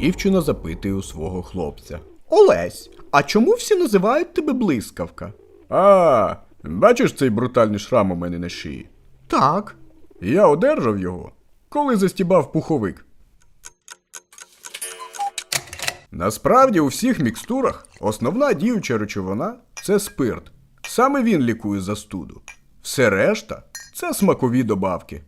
Дівчина запитує у свого хлопця. Олесь, а чому всі називають тебе блискавка? А, бачиш цей брутальний шрам у мене на шиї? Так. Я одержав його, коли застібав пуховик. Насправді у всіх мікстурах основна діюча речовина це спирт. Саме він лікує застуду. Все решта це смакові добавки.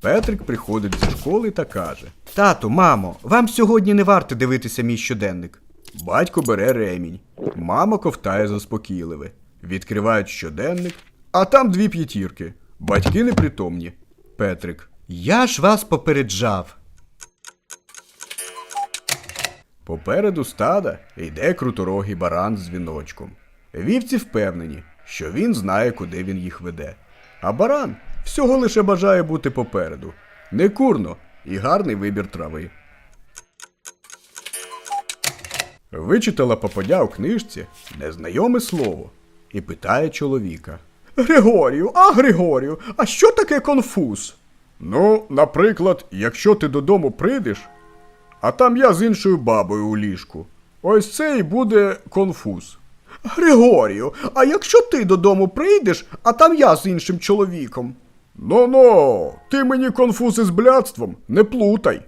Петрик приходить зі школи та каже: Тату, мамо, вам сьогодні не варто дивитися мій щоденник. Батько бере ремінь, мама ковтає заспокійливе. Відкривають щоденник, а там дві п'ятірки. Батьки непритомні. Петрик. Я ж вас попереджав. Попереду стада йде круторогий баран з віночком. Вівці впевнені, що він знає, куди він їх веде. А баран всього лише бажає бути попереду. Не курно і гарний вибір трави. Вичитала попадя у книжці незнайоме слово і питає чоловіка. Григорію, а Григорію, а що таке конфуз? Ну, наприклад, якщо ти додому прийдеш, а там я з іншою бабою у ліжку. Ось це і буде конфуз. Григорію, а якщо ти додому прийдеш, а там я з іншим чоловіком? Ну ну, ти мені конфузи з блядством не плутай.